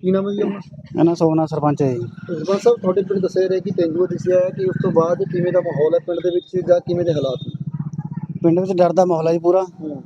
ਕੀ ਨਾਮ ਹੈ ਜੀ ਆਪਣਾ? ਇਹਨਾਂ ਸੋਨਾ ਸਰਪੰਚ ਹੈ ਜੀ। ਸਰਪੰਚ ਸਾਹਿਬ ਤੁਹਾਡੇ ਪਿੰਡ ਦੱਸਿਆ ਰਿਹਾ ਕਿ ਤੇਂਦੂਆ ਦਿਸਿਆ ਹੈ ਕਿ ਉਸ ਤੋਂ ਬਾਅਦ ਕਿਵੇਂ ਦਾ ਮਾਹੌਲ ਹੈ ਪਿੰਡ ਦੇ ਵਿੱਚ ਜਾਂ ਕਿਵੇਂ ਦੇ ਹਾਲਾਤ ਨੇ? ਪਿੰਡ ਵਿੱਚ ਡਰ ਦਾ ਮਾਹੌਲ ਹੈ ਜੀ ਪੂਰਾ। ਹੂੰ।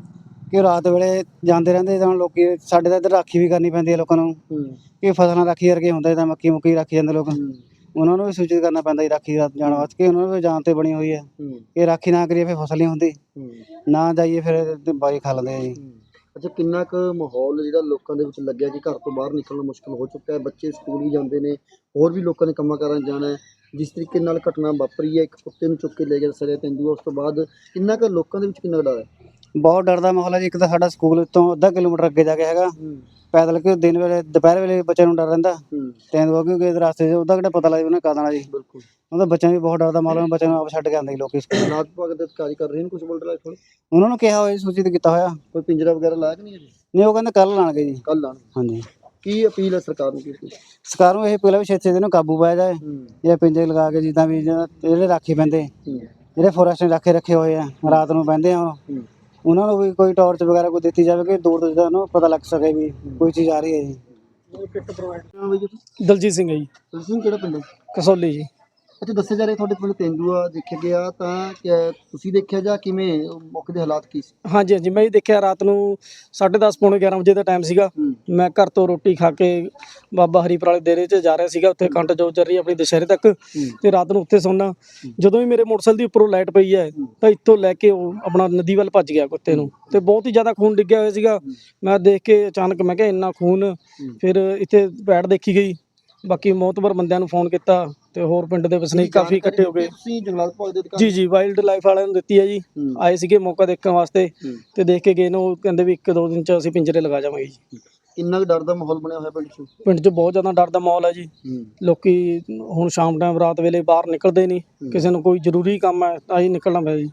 ਕਿ ਰਾਤ ਵੇਲੇ ਜਾਂਦੇ ਰਹਿੰਦੇ ਤਾਂ ਲੋਕੀ ਸਾਡੇ ਤਾਂ ਇੱਧਰ ਰਾਖੀ ਵੀ ਕਰਨੀ ਪੈਂਦੀ ਹੈ ਲੋਕਾਂ ਨੂੰ। ਹੂੰ। ਕਿ ਫਸਲਾਂ ਰਾਖੀ ਕਰਕੇ ਹੁੰਦਾ ਤਾਂ ਮੱਕੀ ਮੁੱਕੀ ਰੱਖੀ ਜਾਂਦੇ ਲੋਕ। ਹੂੰ। ਉਹਨਾਂ ਨੂੰ ਵੀ ਸੂਚਿਤ ਕਰਨਾ ਪੈਂਦਾ ਜੀ ਰਾਖੀ ਰਾਤ ਜਾਣ ਵਾਸਤੇ ਕਿ ਉਹਨਾਂ ਨੂੰ ਵੀ ਜਾਨ ਤੇ ਬਣੀ ਹੋਈ ਹੈ। ਹੂੰ। ਕਿ ਰਾਖੀ ਨਾ ਕਰੀਏ ਫਿਰ ਫਸਲ ਨਹੀਂ ਹੁੰਦੀ। ਹੂੰ। ਨਾ ਜਾਈਏ ਫਿਰ ਬਾਈ ਖਾ ਲੈਂਦੇ ਆ ਜੀ। ਹੂੰ। ਅੱਛਾ, ਕਿੰਨਾ ਕੁ ਮਾਹੌਲ ਜਿਹੜਾ ਲੋਕਾਂ ਦੇ ਵਿੱਚ ਲੱਗਿਆ ਕਿ ਘਰ ਤੋਂ ਬਾਹਰ ਨਿਕਲਣਾ ਮੁਸ਼ਕਲ ਹੋ ਚੁੱਕਾ ਹੈ? ਬੱਚੇ ਸਕੂਲ ਵੀ ਜਾਂਦੇ ਨੇ, ਹੋਰ ਵੀ ਲੋਕਾਂ ਨੇ ਕੰਮਾਂ ਕਾਰਾਂ ਜਾਣਾ ਹੈ। ਜਿਸ ਤਰੀਕੇ ਨਾਲ ਘਟਨਾ ਵਾਪਰੀ ਹੈ, ਇੱਕ ਕੁੱਤੇ ਨੂੰ ਚੁੱਕ ਕੇ ਲੈ ਗਿਆ ਸਰਿਆ ਤੇਂਦੂਆ, ਉਸ ਤੋਂ ਬਾਅਦ ਕਿੰਨਾ ਕੁ ਲੋਕਾਂ ਦੇ ਵਿੱਚ ਕਿੰਨਾ ਕੁ ਡਰ ਹੈ? ਬਹੁਤ ਡਰ ਦਾ ਮਾਹੌਲ ਹੈ ਜੀ। ਇੱਕ ਤਾਂ ਸਾਡਾ ਸਕੂਲ ਤੋਂ ਅੱਧਾ ਕਿਲੋਮੀਟਰ ਅੱਗੇ ਜਾ ਕੇ ਹੈਗਾ। ਪੈਦਲ ਕਿ ਦਿਨ ਵੇਲੇ ਦੁਪਹਿਰ ਵੇਲੇ ਬੱਚਿਆਂ ਨੂੰ ਡਰ ਰਹਿੰਦਾ। ਤੈਨੂੰ ਕਿਉਂਕਿ ਇਸ ਰਸਤੇ 'ਚ ਉਹਦਾ ਕਿਹੜਾ ਪਤਾ ਲੱਗਦਾ ਉਹਨੇ ਕਦ ਆਉਣਾ ਜੀ। ਬਿਲਕੁਲ। ਉਹਦਾ ਬੱਚਿਆਂ ਵੀ ਬਹੁਤ ਡਰਦਾ ਮਾਹੌਲ ਹੈ ਬੱਚਿਆਂ ਨੂੰ ਆਪ ਛੱਡ ਕੇ ਆਉਂਦੇ ਜੀ ਲੋਕੀ ਸਕੂਲ। ਰਾਤ ਵਿਭਾਗ ਦੇ ਅਧਿਕਾਰੀ ਕਰ ਰਹੇ ਨੇ ਕੁਝ ਬੋਲ ਰਿਹਾ ਕੋਲ ਉਹਨਾਂ ਨੂੰ ਕਿਹਾ ਹੋਇਆ ਜੀ, ਸੂਚਿਤ ਕੀਤਾ ਹੋਇਆ। ਕੋਈ ਪਿੰਜਰਾ ਵਗੈਰਾ ਲਾਇਆ ਕਿ ਨਹੀਂ ਅਜੇ? ਨਹੀਂ ਉਹ ਕਹਿੰਦੇ ਕੱਲ ਲਾਣਗੇ ਜੀ। ਕੱਲ ਲਾਣ ਹਾਂਜੀ। ਕੀ ਅਪੀਲ ਹੈ ਸਰਕਾਰ ਨੂੰ ਕੀ ਅਪੀਲ? ਸਰਕਾਰ ਨੂੰ ਇਹ ਪਹਿਲਾਂ ਵੀ ਛੇਤੀ ਇਹਨੂੰ ਕਾਬੂ ਪਾਇਆ ਜਾਏ। ਇਹ ਪਿੰਜੇ ਲਗਾ ਕੇ ਜਿੱਦਾਂ ਵੀ ਜਿਹੜਾ- ਰਾਖੀ ਪੈਂਦੇ ਜਿਹੜੇ ਫੋਰੈਸਟ ਨੇ ਰਾਖੇ ਰੱਖੇ ਹੋਏ ਆ ਰਾਤ ਨੂੰ ਪੈਂਦੇ ਆ ਉਹ। ਉਹਨਾਂ ਨੂੰ ਵੀ ਕੋਈ ਟਾਰਚ ਵਗੈਰਾ ਕੋਈ ਦਿੱਤੀ ਜਾਵੇ ਕਿ ਦੂਰ ਤੋਂ ਜਿੱਦਾਂ ਉਹਨੂੰ ਪਤਾ ਲੱਗ ਸਕੇ ਵੀ ਕੋਈ ਚੀਜ਼ ਆ ਰਹੀ ਹੈ ਜੀ। ਕਿੱਟ ਪ੍ਰੋਵਾਈਡ ਹਾਂ ਜੀ ਦਲਜੀਤ ਸਿੰਘ ਹੈ ਜੀ। ਤੁਸੀਂ ਕਿਹੜਾ ਪਿੰਡ ਹੈ? ਕਸੌਲੀ ਜੀ। ਅੱਛਾ ਦੱਸਿਆ ਜਾ ਰਿਹਾ ਤੁਹਾਡੇ ਪਿੰਡ ਤੇਂਦੂਆ ਦੇਖਿਆ ਗਿਆ ਤਾਂ ਤੁਸੀਂ ਦੇਖਿਆ ਜਾਂ ਕਿਵੇਂ ਮੌਕੇ ਦੇ ਹਾਲਾਤ ਕੀ ਸੀ? ਹਾਂਜੀ ਹਾਂਜੀ ਮੈਂ ਜੀ ਦੇਖਿਆ ਰਾਤ ਨੂੰ 10:30 ਪੌਣੇ 11 ਵਜੇ ਦਾ ਟਾਈਮ ਸੀਗਾ। ਮੈਂ ਘਰ ਤੋਂ ਰੋਟੀ ਖਾ ਕੇ ਬਾਬਾ ਹਰੀਪੁਰ ਵਾਲੇ ਡੇਰੇ 'ਚ ਜਾ ਰਿਹਾ ਸੀਗਾ ਉੱਥੇ ਕੰਟ ਜੋ ਚੱਲ ਰਹੀ ਆਪਣੀ ਦੁਸ਼ਹਿਰੇ ਤੱਕ ਤੇ ਰਾਤ ਨੂੰ ਉੱਥੇ ਸੌਣਾ ਜਦੋਂ ਹੀ ਮੇਰੇ ਮੋਟਰਸਾਈਕਲ ਦੀ ਉੱਪਰੋਂ ਲਾਈਟ ਪਈ ਹੈ ਤਾਂ ਇੱਥੋਂ ਲੈ ਕੇ ਉਹ ਆਪਣਾ ਨਦੀ ਵੱਲ ਭੱਜ ਗਿਆ ਕੁੱਤੇ ਨੂੰ। ਤੇ ਬਹੁਤ ਹੀ ਜ਼ਿਆਦਾ ਖੂਨ ਡਿੱਗਿਆ ਹੋਇਆ ਸੀਗਾ। ਮੈਂ ਦੇਖ ਕੇ ਅਚਾਨਕ ਮੈਂ ਕਿਹਾ ਇੰਨਾ ਖੂਨ। ਫਿਰ ਇੱਥੇ ਪੈੜ ਦੇਖੀ ਗਈ। ਬਾਕੀ ਮੌਤਬਰ ਬੰਦਿਆਂ ਨੂੰ ਫੋਨ ਕੀਤਾ। ਤੇ ਹੋਰ ਪਿੰਡ ਦੇ ਵਸਨੀਕ ਕਾਫੀ ਇਕੱਠੇ ਹੋ ਗਏ। ਤੁਸੀਂ ਜੰਗਲਾਤ ਵਿਭਾਗ ਦੇ ਅਧਿਕਾਰੀ ਜੀ ਜੀ ਵਾਈਲਡ ਲਾਈਫ ਵਾਲਿਆਂ ਨੂੰ ਦਿੱਤੀ ਹੈ ਜੀ। ਹੂੰ। ਆਏ ਸੀਗੇ ਮੌਕਾ ਦੇਖਣ ਵਾਸਤੇ ਹੂੰ। ਤੇ ਦੇਖ ਕੇ ਗਏ ਨੇ ਉਹ ਕਹਿੰਦੇ ਵੀ ਇੱਕ ਦੋ ਦਿਨ ਚ ਅਸੀਂ ਪਿੰਜਰੇ ਲਗਾ ਜਾਵਾਂਗੇ ਜੀ। ਕਿੰਨਾ ਕੁ ਡਰ ਦਾ ਮਾਹੌਲ ਬਣਿਆ ਹੋਇਆ ਪਿੰਡ 'ਚ? ਪਿੰਡ 'ਚ ਬਹੁਤ ਜ਼ਿਆਦਾ ਡਰ ਦਾ ਮਾਹੌਲ ਹੈ ਜੀ। ਹੂੰ। ਲੋਕੀ ਹੁਣ ਸ਼ਾਮ ਟਾਈਮ ਰਾਤ ਵੇਲੇ ਬਾਹਰ ਨਿਕਲਦੇ ਨਹੀਂ। ਕਿਸੇ ਨੂੰ ਕੋਈ ਜ਼ਰੂਰੀ ਕੰਮ ਹੈ ਤਾਂ ਹੀ ਨਿਕਲਣਾ ਪਿਆ ਜੀ।